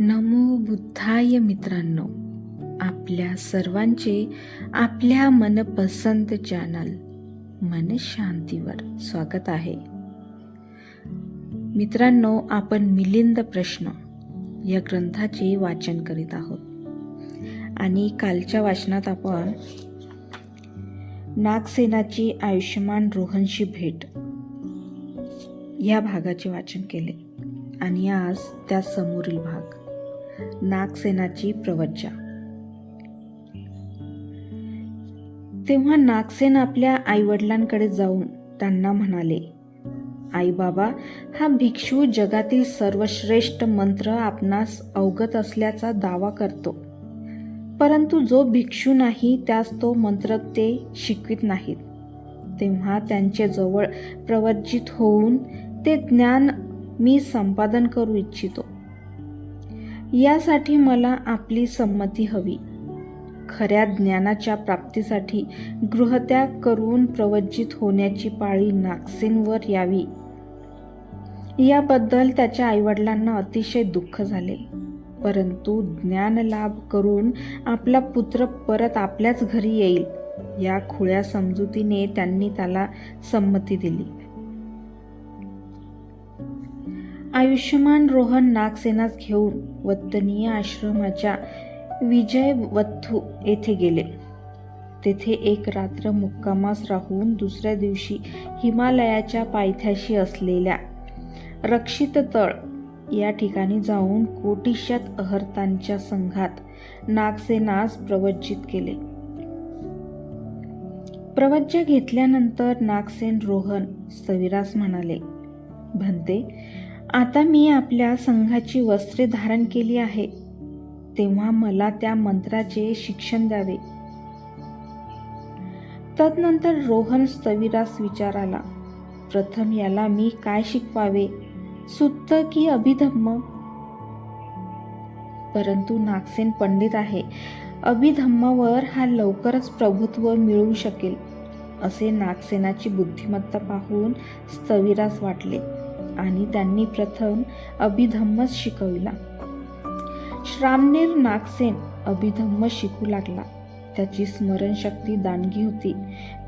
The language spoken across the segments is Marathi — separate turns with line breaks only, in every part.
नमो बुद्धाय मित्रांनो आपल्या सर्वांचे आपल्या मनपसंत चॅनल मन शांतीवर स्वागत आहे. मित्रांनो आपण मिलिंद प्रश्न या ग्रंथाचे वाचन करीत आहोत. आणि कालच्या वाचनात आपण नागसेनाची आयुष्यमान रोहनशी भेट या भागाचे वाचन केले. आणि आज त्या समोरील भाग. नागसेनाची प्रवज्जा तेव्हा नागसेन आपल्या आईवडिलांकडे जाऊन त्यांना म्हणाले आई बाबा हा भिक्षू जगातील सर्वश्रेष्ठ मंत्र आपणास अवगत असल्याचा दावा करतो. परंतु जो भिक्षू नाही त्यास तो मंत्र ते शिकवित नाहीत. तेव्हा त्यांच्या जवळ प्रवर्जित होऊन ते ज्ञान मी संपादन करू इच्छितो. यासाठी मला आपली संमती हवी. खऱ्या ज्ञानाच्या प्राप्तीसाठी गृहत्याग करून प्रवज्जित होण्याची पाळी नागसेनवर यावी. याबद्दल त्याच्या आईवडिलांना अतिशय दुःख झाले. परंतु ज्ञान लाभ करून आपला पुत्र परत आपल्याच घरी येईल या खुळ्या समजुतीने त्यांनी त्याला संमती दिली. आयुष्यमान रोहन नागसेनास घेऊन वत्तनीय आश्रमाच्या विजयवथू येथे गेले. तेथे एक रात्र मुक्कामास राहून दुसऱ्या दिवशी हिमालयाच्या पायथ्याशी असलेल्या रक्षित तळ या ठिकाणी जाऊन कोटिशत अहर्तांच्या संघात नागसेनास प्रवज्जित केले. प्रवज्जा घेतल्यानंतर नागसेन रोहन सविरास म्हणाले भंते आता मी आपल्या संघाची वस्त्रे धारण केली आहे. तेव्हा मला त्या मंत्राचे शिक्षण द्यावे. तदनंतर रोहन स्थविरास विचाराला प्रथम याला मी काय शिकवावे? सुत्त की अभिधम्म? परंतु नागसेन पंडित आहे. अभिधम्मावर हा लवकरच प्रभुत्व मिळू शकेल असे नागसेनाची बुद्धिमत्ता पाहून स्थविरास वाटले. आणि त्यांनी प्रथम अभिधम्मच शिकविला. श्रामनेर नागसेन अभिधम्म शिकू लागला. त्याची स्मरणशक्ती दानगी होती.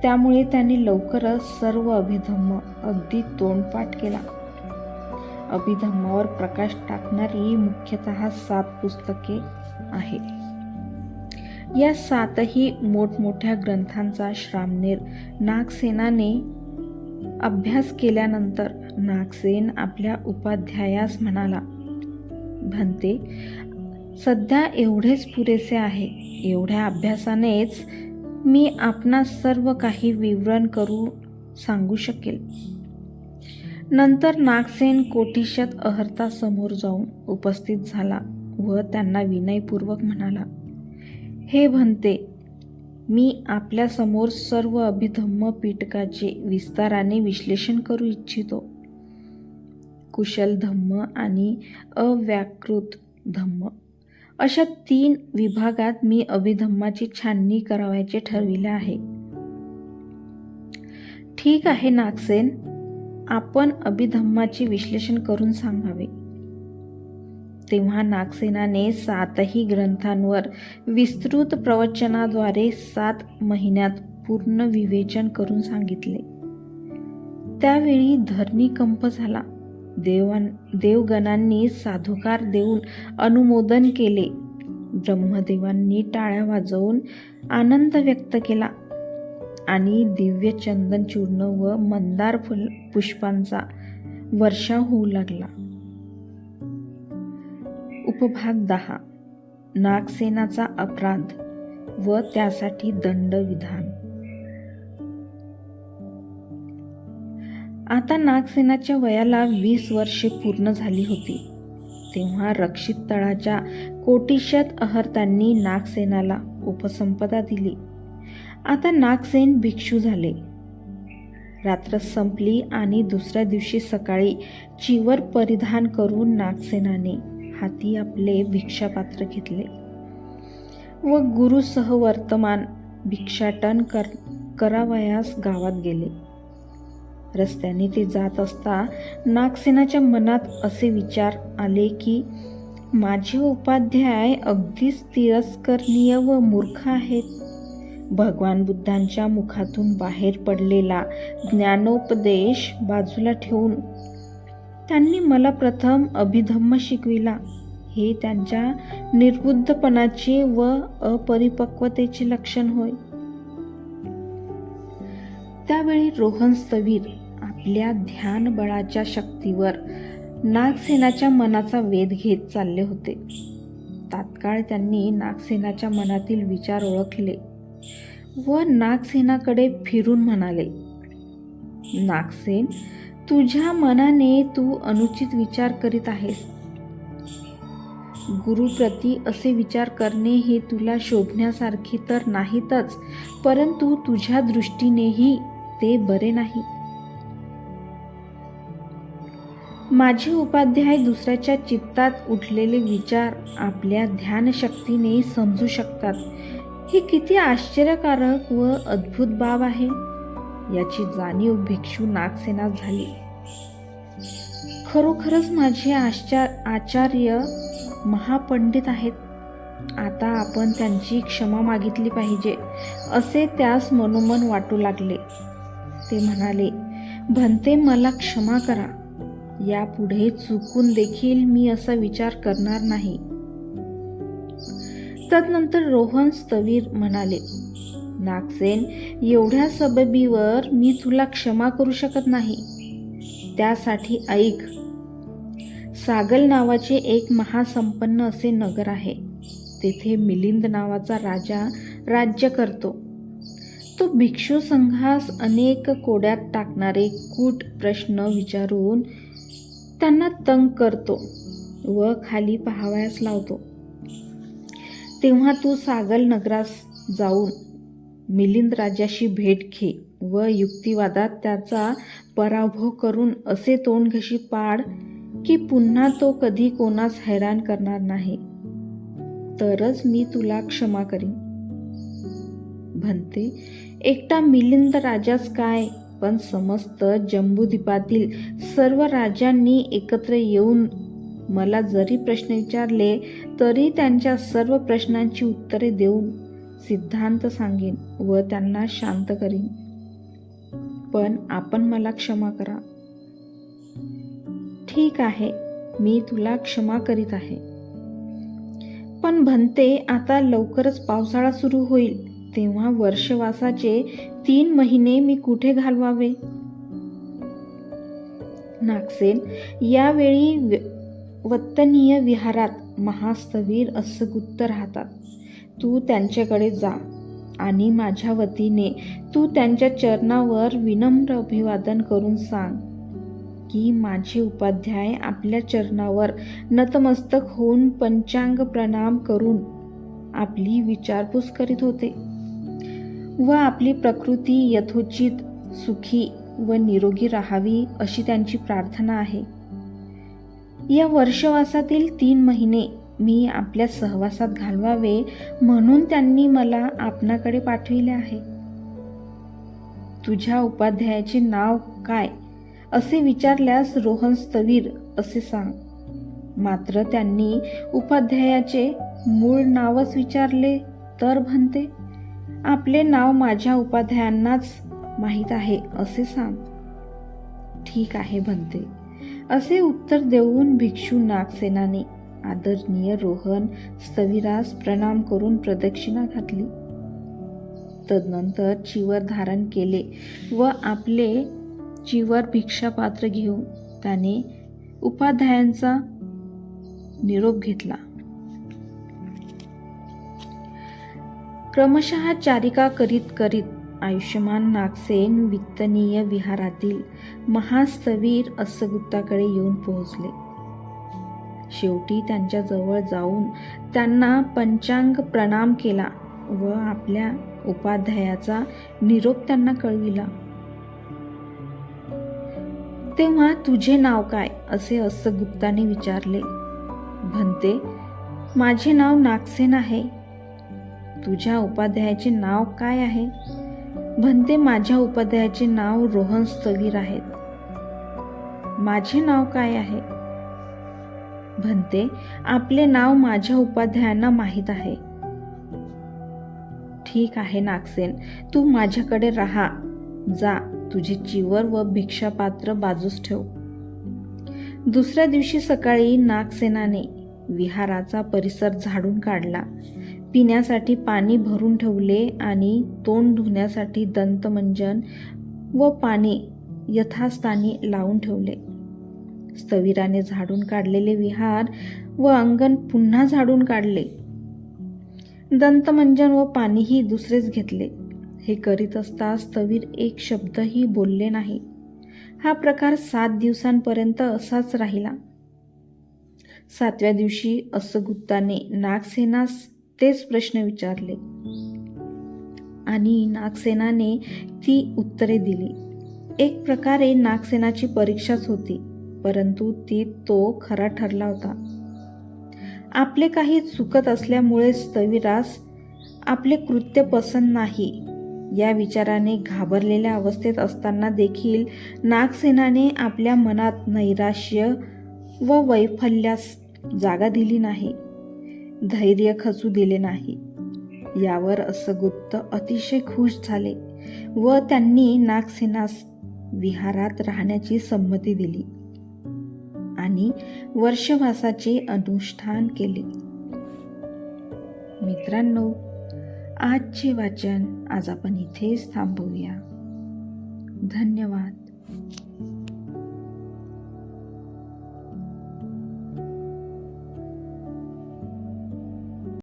त्यामुळे त्यांनी लवकरच सर्व अभिधम्म अगदी तोंडपाठ केला. अभिधम्मावर प्रकाश टाकणारी मुख्यतः सात पुस्तके आहे या सातही मोठमोठ्या ग्रंथांचा श्रामनेर नागसेनाने अभ्यास केल्यानंतर नागसेन आपल्या उपाध्यायास म्हणाला भंते सध्या एवढेच पुरेसे आहे. एवढ्या अभ्यासानेच मी आपणास सर्व काही विवरण करू सांगू शकेल. नंतर नागसेन कोटिशत अहर्ता समोर जाऊन उपस्थित झाला व त्यांना विनयपूर्वक म्हणाला हे भंते मी आपल्यासमोर सर्व अभिधम्म पीठकाचे विस्ताराने विश्लेषण करू इच्छितो. कुशल धम्म आणि अव्याकृत धम्म. अशा तीन विभागात मी अभिधम्माची छाननी करावयाचे ठरविले आहे. ठीक आहे नागसेन. आपण अभिधम्माचे विश्लेषण करून सांगावे. तेव्हा नागसेनाने सातही ग्रंथांवर विस्तृत प्रवचनाद्वारे सात महिन्यात पूर्ण विवेचन करून सांगितले. त्यावेळी धरणीकंप झाला. देवान देवगणांनी साधुकार देऊन अनुमोदन केले. ब्रह्मदेवांनी टाळ्या वाजवून आनंद व्यक्त केला आणि दिव्य चंदन चूर्ण व मंदार फुल पुष्पांचा वर्षाव होऊ लागला. उपभाग दहा. नागसेनाचा अपराध व त्यासाठी दंड विधान. आता नागसेनाच्या वयाला वीस वर्षे पूर्ण झाली होती. तेव्हा रक्षित तळाच्या कोटिशत अहर्तांनी नागसेनाला उपसंपदा दिली. आता नागसेन भिक्षू झाले. रात्र संपली आणि दुसऱ्या दिवशी सकाळी चिवर परिधान करून नागसेनाने हाती आपले भिक्षापात्र घेतले. व गुरुसह वर्तमान भिक्षाटन कर करावयास गावात गेले. रस्त्याने ते जात असता नागसेनाच्या मनात असे विचार आले की माझे उपाध्याय अगदीच तिरस्करणीय व मूर्ख आहेत. भगवान बुद्धांच्या मुखातून बाहेर पडलेला ज्ञानोपदेश बाजूला ठेवून त्यांनी मला प्रथम अभिधम्म शिकविला. हे त्यांच्या निर्बुद्धपणाचे व अपरिपक्वतेचे लक्षण होय. त्यावेळी रोहन स्थवीर आपल्या ध्यान बळाच्या शक्तीवर नागसेनाच्या मनाचा वेध घेत चालले होते. तात्काळ त्यांनी नागसेनाच्या मनातील विचार ओळखले व नागसेनाकडे फिरून म्हणाले नागसेन तुझ्या मनाने तू अनुचित विचार करीत आहेस. गुरुप्रती असे विचार करणे हे तुला शोभण्यासारखे तर नाहीतच परंतु तुझ्या दृष्टीनेही ते बरे नाही. माझे उपाध्याय दुसऱ्याच्या चित्तात उठलेले विचार आपल्या ध्यानशक्तीने समजू शकतात. ही किती आश्चर्यकारक व अद्भुत बाब आहे. याची जाणीव भिक्षू नागसेना झाली. खरोखरच माझे आश्चार आचार्य महापंडित आहेत. आता आपण त्यांची क्षमा मागितली पाहिजे असे त्यास मनोमन वाटू लागले. ते म्हणाले भंते मला क्षमा करा. यापुढे चुकून देखील मी असा विचार करणार नाही. तदनंतर रोहन स्तवीर म्हणाले नागसेन एवढ्या सबबीवर मी तुला क्षमा करू शकत नाही. त्यासाठी ऐक. सागल नावाचे एक महासंपन्न असे नगर आहे. तेथे मिलिंद नावाचा राजा राज्य करतो. तो भिक्षू संघास अनेक कोड्यात टाकणारे कूट प्रश्न विचारून त्यांना तंग करतो व खाली पाहावयास लावतो. तेव्हा तू सागल नगरास जाऊन मिलिंद राजाशी भेट घे व युक्तिवादात त्याचा पराभव करून असे तोंडघशी पाड की पुन्हा तो कधी कोणास हैराण करणार नाही. तरच मी तुला क्षमा करीन. म्हणते एकटा मिलिंद राजाच काय? पण समस्त जम्बूद्वीपातील सर्व राजांनी एकत्र येऊन मला जरी प्रश्न विचारले तरी त्यांच्या सर्व प्रश्नांची उत्तरे देऊन सिद्धांत सांगेन व त्यांना शांत करीन. पण आपण मला क्षमा करा. ठीक आहे मी तुला क्षमा करीत आहे. पण भंते आता लवकरच पावसाळा सुरू होईल तेव्हा वर्षवासाचे तीन महिने मी कुठे घालवावे? नागसेन यावेळी वत्तनीय विहारात महास्तवीर असगुत्त राहतात. तू त्यांच्याकडे जा आणि माझ्या वतीने तू त्यांच्या चरणावर विनम्र अभिवादन करून सांग की माझे उपाध्याय आपल्या चरणावर नतमस्तक होऊन पंचांग प्रणाम करून आपली विचारपूस करीत होते व आपली प्रकृती यथोचित सुखी व निरोगी राहावी अशी त्यांची प्रार्थना आहे. या वर्षवासातील तीन महिने मी आपल्या सहवासात घालवावे म्हणून त्यांनी मला आपणाकडे पाठविले आहे. तुझ्या उपाध्यायाचे नाव काय? असे विचारल्यास रोहन स्थवीर असे सांग. मात्र त्यांनी उपाध्यायाचे मूळ नावच विचारले तर म्हणते आपले नाव माझ्या उपाध्यायांनाच माहीत आहे असे सांग. ठीक आहे म्हणते. असे उत्तर देऊन भिक्षू नागसेनाने आदरणीय रोहन स्थविरास प्रणाम करून प्रदक्षिणा घातली. तदनंतर चिवर धारण केले व आपले चिवर भिक्षापात्र घेऊन त्याने उपाध्यायांचा निरोप घेतला. क्रमशः चारिका करीत करीत आयुष्यमान नागसेन वित्तनीय विहारातील महास्तवीर असगुप्ताकडे येऊन पोहोचले. शेवटी त्यांच्याजवळ जाऊन त्यांना पंचांग प्रणाम केला व आपल्या उपाध्यायाचा निरोप त्यांना कळविला. तेव्हा तुझे नाव काय? असे असगुप्ताने विचारले. म्हणते माझे नाव नागसेन आहे. तुझ्या उपाध्यायाचे नाव काय आहे? म्हणते माझ्या उपाध्यायाचे नाव रोहन स्थवीर आहेत. माझे नाव काय आहे? म्हणते आपले नाव माझ्या उपाध्यायांना माहीत आहे. ठीक आहे नागसेन. तू माझ्याकडे राहा. जा. तुझी चिवर व भिक्षापात्र बाजूस ठेव. दुसऱ्या दिवशी सकाळी नागसेनाने विहाराचा परिसर झाडून काढला. पिण्यासाठी पाणी भरून ठेवले आणि तोंड धुण्यासाठी दंतमंजन व पाणी यथास्थानी लावून ठेवले. स्थविराने झाडून काढलेले विहार व अंगण पुन्हा झाडून काढले. दंतमंजन व पाणीही दुसरेच घेतले. हे करीत असता स्थवीर एक शब्दही बोलले नाही. हा प्रकार सात दिवसांपर्यंत असाच राहिला. सातव्या दिवशी असगुप्ताने नागसेनास तेच प्रश्न विचारले. आणि नागसेनाने ती उत्तरे दिली. एक प्रकारे नागसेनाची परीक्षाच होती. परंतु ती तो खरा ठरला होता. आपले काही चुकत असल्यामुळे स्थविरास आपले कृत्य पसंत नाही. या विचाराने घाबरलेल्या अवस्थेत असताना देखील नागसेनाने आपल्या मनात नैराश्य व वैफल्यास जागा दिली नाही. धैर्य खचू दिले नाही. यावर असगुप्त अतिशय खुश झाले व त्यांनी नागसेनास विहारात राहण्याची संमती दिली. आणि वर्षवासाचे अनुष्ठान केले. मित्रांनो आजचे वाचन आज आपण इथेच थांबवूया. धन्यवाद.